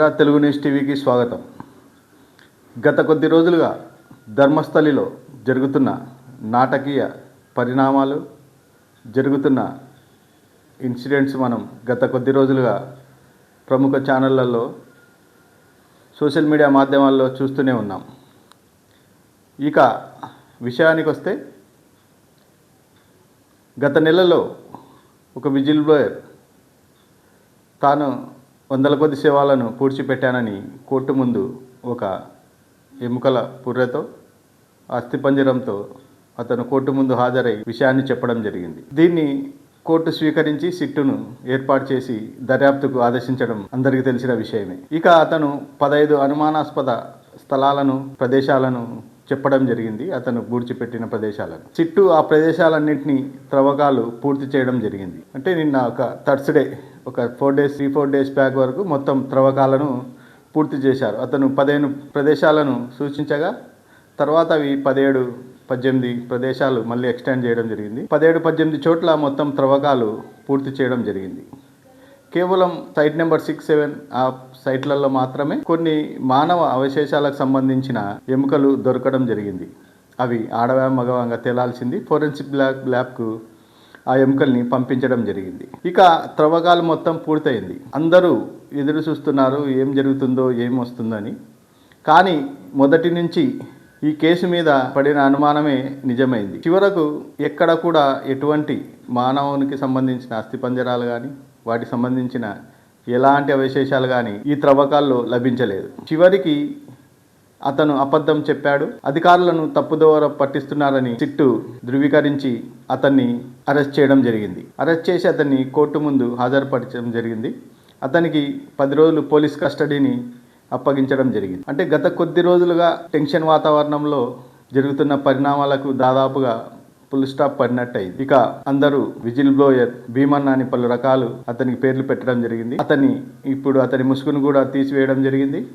Gujarat Telugu news టీవీకి స్వాగతం. గత కొద్ది రోజులుగా ధర్మస్థలిలో జరుగుతున్న నాటకీయ పరిణామాలు జరుగుతున్న ఇన్సిడెంట్స్ మనం గత కొద్ది రోజులుగా ప్రముఖ ఛానళ్ళలో సోషల్ మీడియా మాధ్యమాల్లో చూస్తూనే ఉన్నాం. ఇక విషయానికి వస్తే గత నెలలో ఒక విజిల్ బ్లోయర్ తాను వందల కొద్ది సేవలను పూడ్చిపెట్టానని కోర్టు ముందు ఒక ఎముకల పుర్రెతో అస్థిపంజరంతో అతను కోర్టు ముందు హాజరై విషయాన్ని చెప్పడం జరిగింది. దీన్ని కోర్టు స్వీకరించి సిట్టును ఏర్పాటు చేసి దర్యాప్తుకు ఆదేశించడం అందరికీ తెలిసిన విషయమే. ఇక అతను పదహైదు అనుమానాస్పద స్థలాలను ప్రదేశాలను చెప్పడం జరిగింది. అతను పూడ్చిపెట్టిన ప్రదేశాలను. చిట్టు ఆ ప్రదేశాలన్నింటినీ త్రవ్వకాలు పూర్తి చేయడం జరిగింది. అంటే నిన్న ఒక థర్స్డే ఒక four days three four days back వరకు మొత్తం త్రవ్వకాలను పూర్తి చేశారు. అతను పదిహేను ప్రదేశాలను సూచించగా తర్వాత అవి పదిహేడు పద్దెనిమిది ప్రదేశాలు మళ్ళీ ఎక్స్టెండ్ చేయడం జరిగింది. పదిహేడు పద్దెనిమిది చోట్ల మొత్తం త్రవ్వకాలు పూర్తి చేయడం జరిగింది. కేవలం సైట్ నెంబర్ సిక్స్ సెవెన్ ఆ సైట్లలో మాత్రమే కొన్ని మానవ అవశేషాలకు సంబంధించిన ఎముకలు దొరకడం జరిగింది. అవి ఆడవా మగవాగా తేలాల్సింది. ఫోరెన్సిక్ ల్యాబ్ ల్యాబ్కు ఆ ఎముకల్ని పంపించడం జరిగింది. ఇక త్రవ్వకాలు మొత్తం పూర్తయింది. అందరూ ఎదురు చూస్తున్నారు ఏం జరుగుతుందో ఏం వస్తుందని. కానీ మొదటి నుంచి ఈ కేసు మీద పడిన అనుమానమే నిజమైంది. చివరకు ఎక్కడ కూడా ఎటువంటి మానవునికి సంబంధించిన అస్థిపంజరాలు కానీ వాటికి సంబంధించిన ఎలాంటి అవశేషాలు కానీ ఈ త్రవ్వకాల్లో లభించలేదు. చివరికి అతను అబద్ధం చెప్పాడు. అధికారులను తప్పుదోవ పట్టిస్తున్నారని సిట్టు ధృవీకరించి అతన్ని అరెస్ట్ చేయడం జరిగింది. అరెస్ట్ చేసి అతన్ని కోర్టు ముందు హాజరుపరచడం జరిగింది. అతనికి పది రోజులు పోలీస్ కస్టడీని అప్పగించడం జరిగింది. అంటే గత కొద్ది రోజులుగా టెన్షన్ వాతావరణంలో జరుగుతున్న పరిణామాలకు దాదాపుగా ఫుల్ స్టాప్ పడినట్టయింది. ఇక అందరూ విజిల్ బ్లోయర్ భీమన్న అని పలు రకాలు అతనికి పేర్లు పెట్టడం జరిగింది. అతన్ని ఇప్పుడు అతని ముసుగును కూడా తీసివేయడం జరిగింది.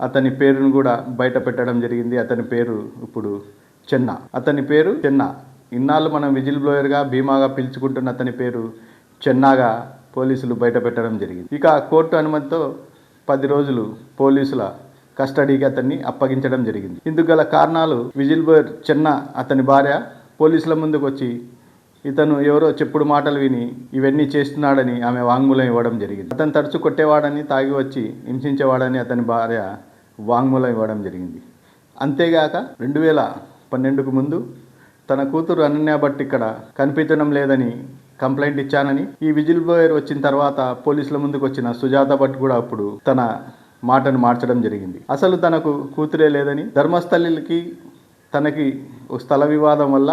అతని పేరును కూడా బయట పెట్టడం జరిగింది. అతని పేరు ఇప్పుడు చెన్న. అతని పేరు చెన్న. ఇన్నాళ్ళు మనం విజిల్ బ్లోయర్గా భీమాగా పిలుచుకుంటున్న అతని పేరు చెన్నాగా పోలీసులు బయట పెట్టడం జరిగింది. ఇక కోర్టు అనుమతితో పది రోజులు పోలీసుల కస్టడీకి అతన్ని అప్పగించడం జరిగింది. ఇందుకు గల కారణాలు విజిల్ బ్లోయర్ చెన్న అతని భార్య పోలీసుల ముందుకు వచ్చి ఇతను ఎవరో చెప్పుడు మాటలు విని ఇవన్నీ చేస్తున్నాడని ఆమె వాంగ్మూలం ఇవ్వడం జరిగింది. అతను తరచు కొట్టేవాడని తాగి వచ్చి హింసించేవాడని అతని భార్య వాంగ్మూలం ఇవ్వడం జరిగింది. అంతేగాక రెండు వేల పన్నెండుకు ముందు తన కూతురు అనన్య భట్ ఇక్కడ కనిపించడం లేదని కంప్లైంట్ ఇచ్చానని ఈ విజిల్ బ్లోయర్ వచ్చిన తర్వాత పోలీసుల ముందుకు వచ్చిన సుజాత భట్ కూడా అప్పుడు తన మాటను మార్చడం జరిగింది. అసలు తనకు కూతురే లేదని ధర్మస్థలికి తనకి స్థల వివాదం వల్ల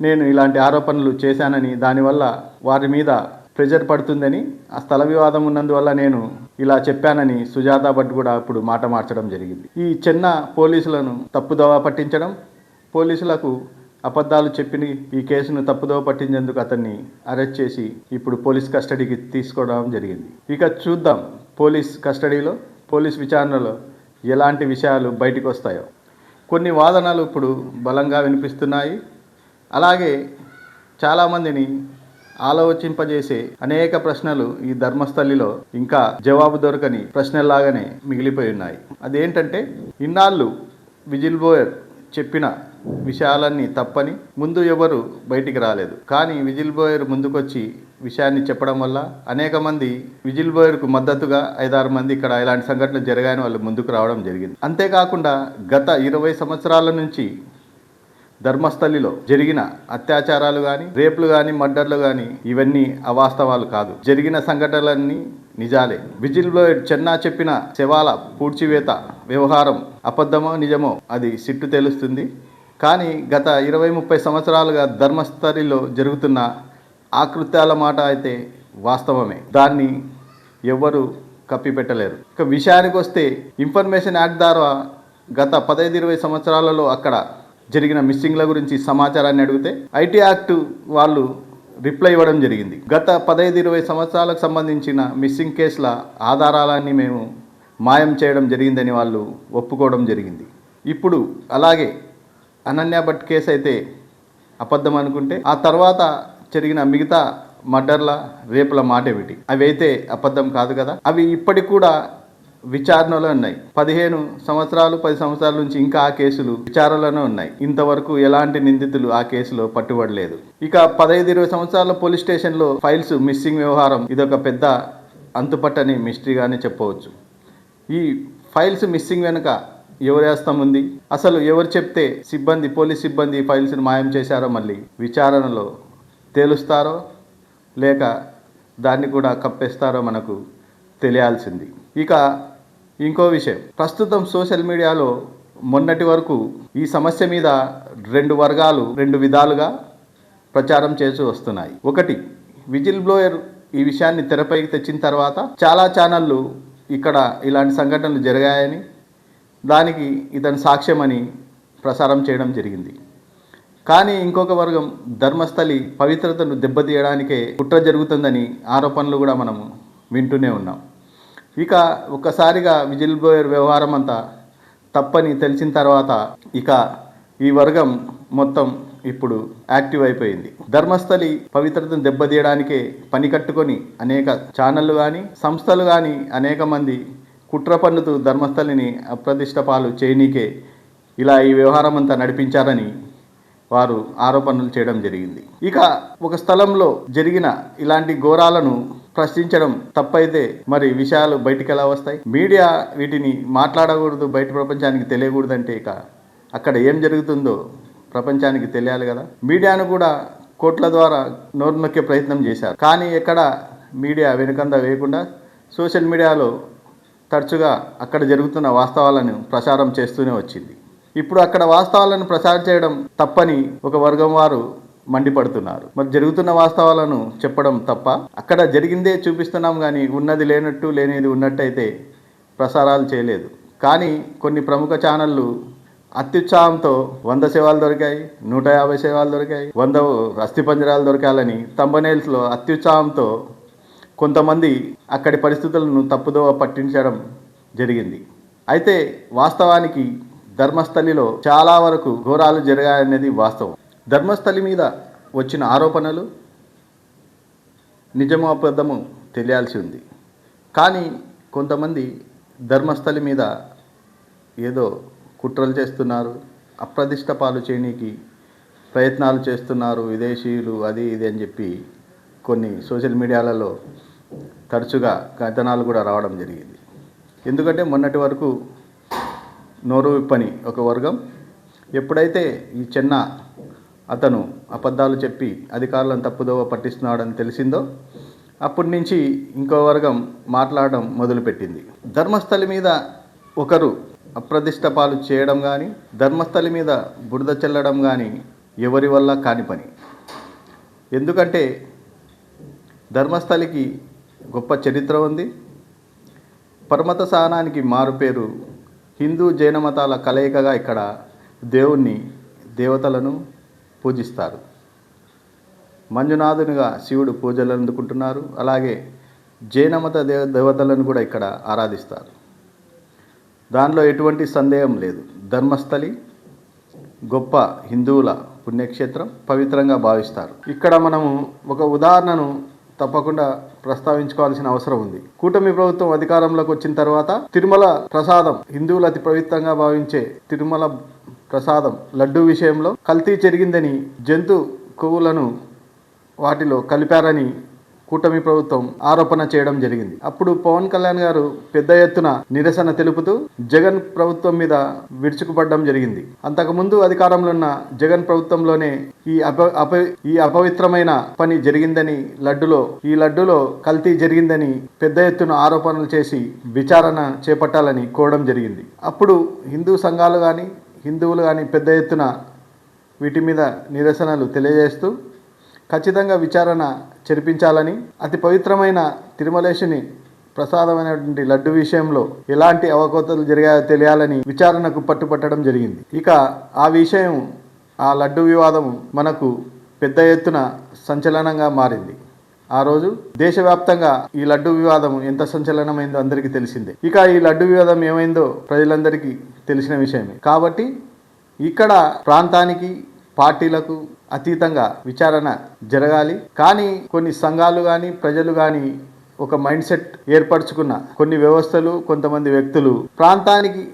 నేను ఇలాంటి ఆరోపణలు చేశానని దానివల్ల వారి మీద ప్రెజర్ పడుతుందని ఆ స్థల వివాదం ఉన్నందువల్ల నేను ఇలా చెప్పానని సుజాత భట్ కూడా అప్పుడు మాట మార్చడం జరిగింది. ఈ చిన్న పోలీసులను తప్పుదోవ పట్టించడం పోలీసులకు అబద్ధాలు చెప్పి ఈ కేసును తప్పుదోవ పట్టించేందుకు అతన్ని అరెస్ట్ చేసి ఇప్పుడు పోలీస్ కస్టడీకి తీసుకోవడం జరిగింది. ఇక చూద్దాం పోలీస్ కస్టడీలో పోలీస్ విచారణలో ఎలాంటి విషయాలు బయటకు వస్తాయో కొన్ని వాదనలు ఇప్పుడు బలంగా వినిపిస్తున్నాయి. అలాగే చాలామందిని ఆలోచింపజేసే అనేక ప్రశ్నలు ఈ ధర్మస్థలిలో ఇంకా జవాబు దొరకని ప్రశ్నల్లాగానే మిగిలిపోయి ఉన్నాయి. అదేంటంటే ఇన్నాళ్ళు విజిల్ బోయర్ చెప్పిన విషయాలన్నీ తప్పని ముందు ఎవరు బయటికి రాలేదు. కానీ విజిల్ బోయర్ ముందుకొచ్చి విషయాన్ని చెప్పడం వల్ల అనేక మంది విజిల్ బోయర్కు మద్దతుగా ఐదారు మంది ఇక్కడ ఇలాంటి సంఘటనలు జరగాయని వాళ్ళు ముందుకు రావడం జరిగింది. అంతేకాకుండా గత ఇరవై సంవత్సరాల నుంచి ధర్మస్థలిలో జరిగిన అత్యాచారాలు కానీ రేపులు కానీ మర్డర్లు కానీ ఇవన్నీ అవాస్తవాలు కాదు. జరిగిన సంఘటనలన్నీ నిజాలే. విజిల్ బ్లోయర్ చెన్నా చెప్పిన శవాల పూడ్చివేత వ్యవహారం అబద్ధమో నిజమో అది సిట్టు తెలుస్తుంది. కానీ గత ఇరవై ముప్పై సంవత్సరాలుగా ధర్మస్థలిలో జరుగుతున్న ఆకృత్యాల మాట అయితే వాస్తవమే. దాన్ని ఎవ్వరూ కప్పిపెట్టలేరు. ఇక విషయానికి వస్తే ఇన్ఫర్మేషన్ యాక్ట్ ద్వారా గత పదహైదు ఇరవై సంవత్సరాలలో అక్కడ జరిగిన మిస్సింగ్ల గురించి సమాచారాన్ని అడిగితే ఐటీ యాక్ట్ వాళ్ళు రిప్లై ఇవ్వడం జరిగింది. గత పదహైదు ఇరవై సంవత్సరాలకు సంబంధించిన మిస్సింగ్ కేసుల ఆధారాలన్నీ మేము మాయం చేయడం జరిగిందని వాళ్ళు ఒప్పుకోవడం జరిగింది. ఇప్పుడు అలాగే అనన్య భట్ కేసు అయితే అబద్ధం అనుకుంటే ఆ తర్వాత జరిగిన మిగతా మర్డర్ల రేపుల మాట ఏమిటి అవి అయితే అబద్ధం కాదు కదా? అవి ఇప్పటికి కూడా విచారణలో ఉన్నాయి. పదిహేను సంవత్సరాలు పది సంవత్సరాల నుంచి ఇంకా ఆ కేసులు విచారణలోనే ఉన్నాయి. ఇంతవరకు ఎలాంటి నిందితులు ఆ కేసులో పట్టుబడలేదు. ఇక పదహైదు ఇరవై సంవత్సరాల పోలీస్ స్టేషన్లో ఫైల్స్ మిస్సింగ్ వ్యవహారం ఇదొక పెద్ద అంతుపట్టని మిస్టరీగానే చెప్పవచ్చు. ఈ ఫైల్స్ మిస్సింగ్ వెనుక ఎవరి హస్తం ఉంది? అసలు ఎవరు చెప్తే సిబ్బంది పోలీస్ సిబ్బంది ఫైల్స్ను ఫైల్స్ని మాయం చేశారో మళ్ళీ విచారణలో తేలుస్తారో లేక దాన్ని కూడా కప్పేస్తారో మనకు తెలియాల్సింది. ఇక ఇంకో విషయం. ప్రస్తుతం సోషల్ మీడియాలో మొన్నటి వరకు ఈ సమస్య మీద రెండు వర్గాలు రెండు విధాలుగా ప్రచారం చేస్తూ వస్తున్నాయి. ఒకటి విజిల్ బ్లోయర్ ఈ విషయాన్ని తెరపైకి తెచ్చిన తర్వాత చాలా ఛానళ్ళు ఇక్కడ ఇలాంటి సంఘటనలు జరిగాయని దానికి ఇతని సాక్ష్యమని ప్రసారం చేయడం జరిగింది. కానీ ఇంకొక వర్గం ధర్మస్థలి పవిత్రతను దెబ్బతీయడానికే కుట్ర జరుగుతుందని ఆరోపణలు కూడా మనము వింటూనే ఉన్నాం. ఇక ఒక్కసారిగా విజిల్ బోయర్ వ్యవహారం అంతా తప్పని తెలిసిన తర్వాత ఇక ఈ వర్గం మొత్తం ఇప్పుడు యాక్టివ్ అయిపోయింది. ధర్మస్థలి పవిత్రతను దెబ్బతీయడానికే పని కట్టుకొని అనేక ఛానళ్ళు కానీ సంస్థలు కానీ అనేక మంది కుట్ర పన్నుతూ ధర్మస్థలిని అప్రతిష్ట పాలు చేయనీకే ఇలా ఈ వ్యవహారం అంతా నడిపించారని వారు ఆరోపణలు చేయడం జరిగింది. ఇక ఒక స్థలంలో జరిగిన ఇలాంటి ఘోరాలను ప్రశ్నించడం తప్పైతే మరి విషయాలు బయటికి ఎలా వస్తాయి? మీడియా వీటిని మాట్లాడకూడదు బయట ప్రపంచానికి తెలియకూడదు అంటే ఇక అక్కడ ఏం జరుగుతుందో ప్రపంచానికి తెలియాలి కదా. మీడియాను కూడా కోట్ల ద్వారా నోరు నొక్కే ప్రయత్నం చేశారు. కానీ ఎక్కడ మీడియా వెనుకంద వేయకుండా సోషల్ మీడియాలో తరచుగా అక్కడ జరుగుతున్న వాస్తవాలను ప్రచారం చేస్తూనే వచ్చింది. ఇప్పుడు అక్కడ వాస్తవాలను ప్రచారం చేయడం తప్పని ఒక వర్గం వారు మండిపడుతున్నారు. మరి జరుగుతున్న వాస్తవాలను చెప్పడం తప్ప అక్కడ జరిగిందే చూపిస్తున్నాం కానీ ఉన్నది లేనట్టు లేనిది ఉన్నట్టయితే ప్రసారాలు చేయలేదు. కానీ కొన్ని ప్రముఖ ఛానళ్ళు అత్యుత్సాహంతో వంద సేవలు దొరికాయి నూట యాభై సేవలు దొరికాయి వంద అస్థి పంజరాలు దొరకాలని తంబనేల్స్లో అత్యుత్సాహంతో కొంతమంది అక్కడి పరిస్థితులను తప్పుదోవ పట్టించడం జరిగింది. అయితే వాస్తవానికి ధర్మస్థలిలో చాలా వరకు ఘోరాలు జరిగాయనేది వాస్తవం. ధర్మస్థలి మీద వచ్చిన ఆరోపణలు నిజమో అబద్ధము తెలియాల్సి ఉంది. కానీ కొంతమంది ధర్మస్థలి మీద ఏదో కుట్రలు చేస్తున్నారు అప్రదిష్ట పాలు చేయడానికి ప్రయత్నాలు చేస్తున్నారు విదేశీయులు అది ఇది అని చెప్పి కొన్ని సోషల్ మీడియాలలో తరచుగా కథనాలు కూడా రావడం జరిగింది. ఎందుకంటే మొన్నటి వరకు నోరు విప్పని ఒక వర్గం ఎప్పుడైతే ఈ చిన్న అతను అబద్ధాలు చెప్పి అధికారులను తప్పుదోవ పట్టిస్తున్నాడని తెలిసిందో అప్పటి నుంచి ఇంకో వర్గం మాట్లాడడం మొదలుపెట్టింది. ధర్మస్థలి మీద ఒకరు అప్రదిష్ట పాలు చేయడం కానీ ధర్మస్థలి మీద బురద చల్లడం కానీ ఎవరి వల్ల కాని పని. ఎందుకంటే ధర్మస్థలికి గొప్ప చరిత్ర ఉంది. పరమత సహనానికి మారుపేరు హిందూ జైన మతాల కలయికగా ఇక్కడ దేవుణ్ణి దేవతలను పూజిస్తారు. మంజునాథునిగా శివుడు పూజలు అందుకుంటున్నారు. అలాగే జైనమత దేవ దేవతలను కూడా ఇక్కడ ఆరాధిస్తారు. దానిలో ఎటువంటి సందేహం లేదు. ధర్మస్థలి గొప్ప హిందువుల పుణ్యక్షేత్రం పవిత్రంగా భావిస్తారు. ఇక్కడ మనము ఒక ఉదాహరణను తప్పకుండా ప్రస్తావించుకోవాల్సిన అవసరం ఉంది. కూటమి ప్రభుత్వం అధికారంలోకి వచ్చిన తర్వాత తిరుమల ప్రసాదం హిందువులు అతి పవిత్రంగా భావించే తిరుమల ప్రసాదం. లడ్డు విషయంలో కల్తీ జరిగిందని జంతు కొవ్వులను వాటిలో కలిపారని కూటమి ప్రభుత్వం ఆరోపణ చేయడం జరిగింది. అప్పుడు పవన్ కళ్యాణ్ గారు పెద్ద ఎత్తున నిరసన తెలుపుతూ జగన్ ప్రభుత్వం మీద విరుచుకుపడడం జరిగింది. అంతకుముందు అధికారంలో ఉన్న జగన్ ప్రభుత్వంలోనే ఈ అప అప ఈ అపవిత్రమైన పని జరిగిందని లడ్డులో ఈ లడ్డులో కల్తీ జరిగిందని పెద్ద ఎత్తున ఆరోపణలు చేసి విచారణ చేపట్టాలని కోరడం జరిగింది. అప్పుడు హిందూ సంఘాలు కానీ హిందువులు కానీ పెద్ద ఎత్తున వీటి మీద నిరసనలు తెలియజేస్తూ ఖచ్చితంగా విచారణ జరిపించాలని అతి పవిత్రమైన తిరుమలేశుని ప్రసాదమైనటువంటి లడ్డు విషయంలో ఎలాంటి అవకతలు జరిగాయో తెలియాలని విచారణకు పట్టుపట్టడం జరిగింది. ఇక ఆ విషయం ఆ లడ్డు వివాదం మనకు పెద్ద ఎత్తున సంచలనంగా మారింది. ఆ రోజు దేశవ్యాప్తంగా ఈ లడ్డు వివాదం ఎంత సంచలనమైందో అందరికీ తెలిసిందే. ఇక ఈ లడ్డు వివాదం ఏమైందో ప్రజలందరికీ తెలిసిన విషయమే. కాబట్టి ఇక్కడ ప్రాంతానికి పార్టీలకు అతీతంగా విచారణ జరగాలి. కానీ కొన్ని సంఘాలు కానీ ప్రజలు కానీ ఒక మైండ్ సెట్ ఏర్పరచుకున్న కొన్ని వ్యవస్థలు కొంతమంది వ్యక్తులు ప్రాంతానికి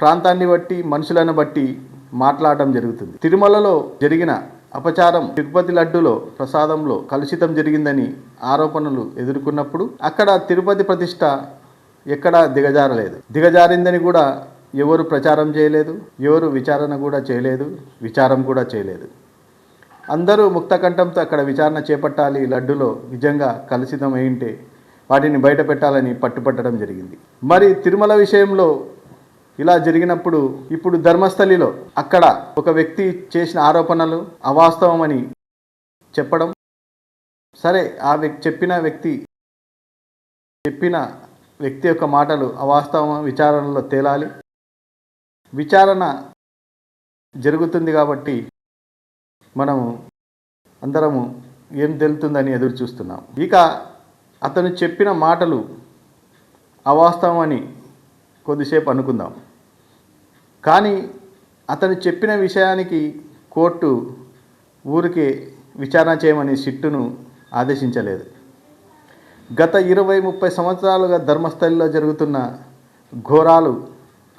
ప్రాంతాన్ని బట్టి మనుషులను బట్టి మాట్లాడటం జరుగుతుంది. తిరుమలలో జరిగిన అపచారం తిరుపతి లడ్డులో ప్రసాదంలో కలుషితం జరిగిందని ఆరోపణలు ఎదుర్కొన్నప్పుడు అక్కడ తిరుపతి ప్రతిష్ట ఎక్కడా దిగజారలేదు. దిగజారిందని కూడా ఎవరు ప్రచారం చేయలేదు ఎవరు విచారణ కూడా చేయలేదు విచారం కూడా చేయలేదు. అందరూ ముక్తకంఠంతో అక్కడ విచారణ చేపట్టాలి లడ్డులో నిజంగా కలుషితం అయింటే వాటిని బయట పెట్టాలని పట్టుపట్టడం జరిగింది. మరి తిరుమల విషయంలో ఇలా జరిగినప్పుడు ఇప్పుడు ధర్మస్థలిలో అక్కడ ఒక వ్యక్తి చేసిన ఆరోపణలు అవాస్తవమని చెప్పడం. సరే ఆ వ్యక్తి చెప్పిన వ్యక్తి చెప్పిన వ్యక్తి యొక్క మాటలు అవాస్తవం విచారణలో తేలాలి. విచారణ జరుగుతుంది కాబట్టి మనము అందరము ఏం తెలుతుందని ఎదురు చూస్తున్నాం ఇక అతను చెప్పిన మాటలు అవాస్తవం అని కొద్దిసేపు అనుకుందాం. కానీ అతను చెప్పిన విషయానికి కోర్టు ఊరికే విచారణ చేయమని సిట్టును ఆదేశించలేదు. గత ఇరవై ముప్పై సంవత్సరాలుగా ధర్మస్థలిలో జరుగుతున్న ఘోరాలు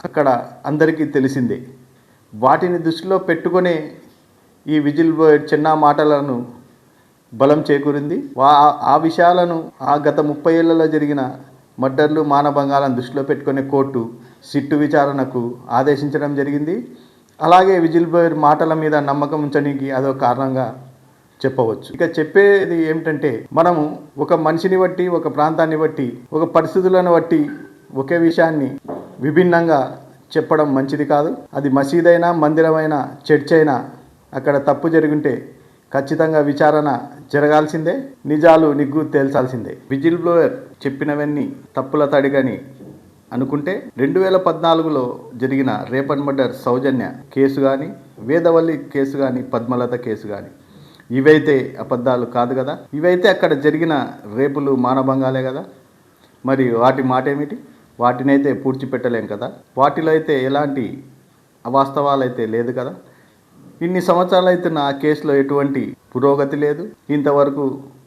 అక్కడ అందరికీ తెలిసిందే. వాటిని దృష్టిలో పెట్టుకునే ఈ విజిల్ బోయ్ చిన్న మాటలను బలం చేకూరింది. వా ఆ విషయాలను ఆ గత ముప్పై ఏళ్ళలో జరిగిన మర్డర్లు మానభంగాలను దృష్టిలో పెట్టుకునే కోర్టు సిట్టు విచారణకు ఆదేశించడం జరిగింది. అలాగే విజిల్ బోయర్ మాటల మీద నమ్మకం ఉంచడానికి అదో కారణంగా చెప్పవచ్చు. ఇక చెప్పేది ఏమిటంటే మనము ఒక మనిషిని బట్టి ఒక ప్రాంతాన్ని బట్టి ఒక పరిస్థితులను బట్టి ఒకే విషయాన్ని విభిన్నంగా చెప్పడం మంచిది కాదు. అది మసీదైనా మందిరమైనా చర్చ్ అయినా అక్కడ తప్పు జరుగుంటే ఖచ్చితంగా విచారణ జరగాల్సిందే నిజాలు నిగ్గు తేల్చాల్సిందే. విజిల్ బ్లోయర్ చెప్పినవన్నీ తప్పుల తడిగని అనుకుంటే రెండు వేల పద్నాలుగులో జరిగిన rape and murder Soujanya case కానీ వేదవల్లి కేసు కానీ పద్మలత కేసు కానీ ఇవైతే అబద్ధాలు కాదు కదా. ఇవైతే అక్కడ జరిగిన రేపులు మానభంగాలే కదా. మరి వాటి మాట ఏమిటి వాటినైతే పూడ్చిపెట్టలేం కదా. వాటిలో అయితే ఎలాంటి అవాస్తవాలు అయితే లేదు కదా. ఇన్ని సంవత్సరాలు అయితే నా కేసులో ఎటువంటి పురోగతి లేదు. ఇంతవరకు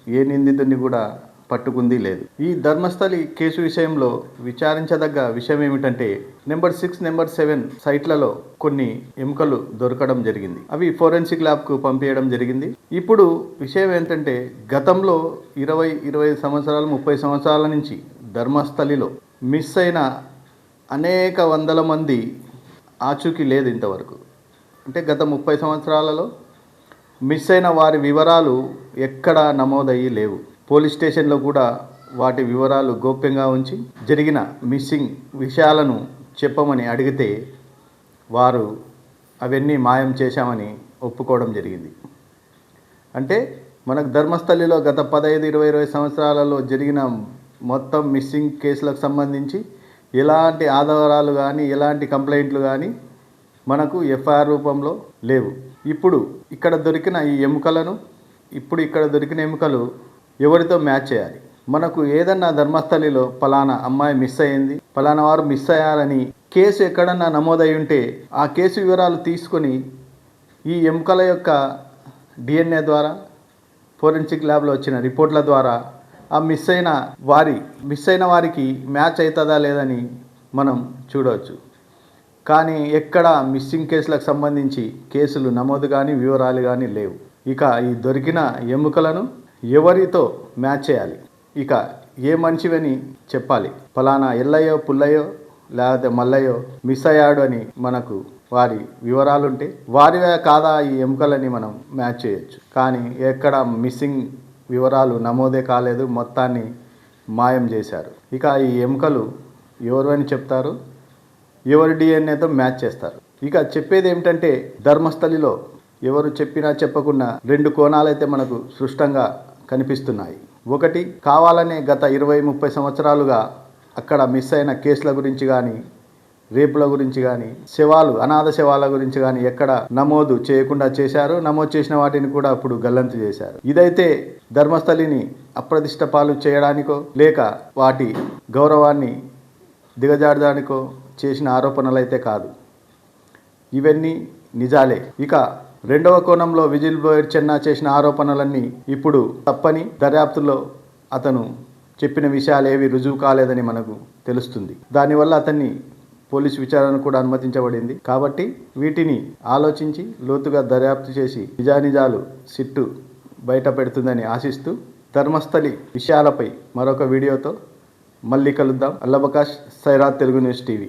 ఏ నిందితుడిని కూడా పట్టుకుంది లేదు. ఈ ధర్మస్థలి కేసు విషయంలో విచారించదగ్గ విషయం ఏమిటంటే నెంబర్ సిక్స్ నెంబర్ సెవెన్ సైట్లలో కొన్ని ఎముకలు దొరకడం జరిగింది. అవి ఫోరెన్సిక్ ల్యాబ్కు పంపించడం జరిగింది. ఇప్పుడు విషయం ఏంటంటే గతంలో ఇరవై ఇరవై సంవత్సరాలు ముప్పై సంవత్సరాల నుంచి ధర్మస్థలిలో మిస్ అయిన అనేక వందల మంది ఆచూకీ లేదు ఇంతవరకు. అంటే గత ముప్పై సంవత్సరాలలో మిస్ అయిన వారి వివరాలు ఎక్కడా నమోదయ్యి లేవు. పోలీస్ స్టేషన్లో కూడా వాటి వివరాలు గోప్యంగా ఉంచి జరిగిన మిస్సింగ్ విషయాలను చెప్పమని అడిగితే వారు అవన్నీ మాయం చేశామని ఒప్పుకోవడం జరిగింది. అంటే మనకు ధర్మస్థలిలో గత పదహైదు ఇరవై ఇరవై సంవత్సరాలలో జరిగిన మొత్తం మిస్సింగ్ కేసులకు సంబంధించి ఎలాంటి ఆధారాలు కానీ ఎలాంటి కంప్లైంట్లు కానీ మనకు ఎఫ్ఐఆర్ రూపంలో లేవు. ఇప్పుడు ఇక్కడ దొరికిన ఈ ఎముకలను ఇప్పుడు ఇక్కడ దొరికిన ఎముకలు ఎవరితో మ్యాచ్ చేయాలి? మనకు ఏదన్నా ధర్మస్థలిలో పలానా అమ్మాయి మిస్ అయింది పలానా వారు మిస్ అయ్యారని కేసు ఎక్కడన్నా నమోదై ఉంటే ఆ కేసు వివరాలు తీసుకొని ఈ ఎముకల యొక్క డిఎన్ఏ ద్వారా ఫోరెన్సిక్ ల్యాబ్లో వచ్చిన రిపోర్ట్ల ద్వారా ఆ మిస్ అయిన వారి మిస్ అయిన వారికి మ్యాచ్ అవుతుందా లేదని మనం చూడవచ్చు. కానీ ఎక్కడ మిస్సింగ్ కేసులకు సంబంధించి కేసులు నమోదు కానీ వివరాలు కానీ లేవు. ఇక ఈ దొరికిన ఎముకలను ఎవరితో మ్యాచ్ చేయాలి? ఇక ఏ మనిషివని చెప్పాలి? ఫలానా ఎల్లయ్యో పుల్లయ్యో లేకపోతే మల్లయ్యో మిస్ అయ్యాడు అని మనకు వారి వివరాలుంటే వారివే కాదా ఈ ఎముకలని మనం మ్యాచ్ చేయొచ్చు. కానీ ఎక్కడ మిస్సింగ్ వివరాలు నమోదే కాలేదు మొత్తాన్ని మాయం చేశారు. ఇక ఈ ఎముకలు ఎవరు అని చెప్తారు? ఎవరి డిఎన్ఏతో మ్యాచ్ చేస్తారు. ఇక చెప్పేది ఏమిటంటే ధర్మస్థలిలో ఎవరు చెప్పినా చెప్పకుండా రెండు కోణాలైతే మనకు స్పష్టంగా కనిపిస్తున్నాయి. ఒకటి కావాలనే గత ఇరవై ముప్పై సంవత్సరాలుగా అక్కడ మిస్ అయిన కేసుల గురించి కానీ రేపుల గురించి కానీ శవాలు అనాథ శవాల గురించి కానీ ఎక్కడ నమోదు చేయకుండా చేశారు నమోదు చేసిన వాటిని కూడా అప్పుడు గల్లంతు చేశారు. ఇదైతే ధర్మస్థలిని అప్రతిష్ట పాలు చేయడానికో లేక వాటి గౌరవాన్ని దిగజాడడానికో చేసిన ఆరోపణలు అయితే కాదు. ఇవన్నీ నిజాలే. ఇక రెండవ కోణంలో విజిల్ బ్లోయర్ చెన్నా చేసిన ఆరోపణలన్నీ ఇప్పుడు తప్పని దర్యాప్తులో అతను చెప్పిన విషయాలు ఏవి రుజువు కాలేదని మనకు తెలుస్తుంది. దానివల్ల అతన్ని పోలీసు విచారణ కూడా అనుమతించబడింది. కాబట్టి వీటిని ఆలోచించి లోతుగా దర్యాప్తు చేసి నిజానిజాలు సిట్టు బయట పెడుతుందని ఆశిస్తూ ధర్మస్థలి విషయాలపై మరొక వీడియోతో మళ్ళీ కలుద్దాం. అల్లబకాష్ సైరాత్ తెలుగు న్యూస్ టీవీ.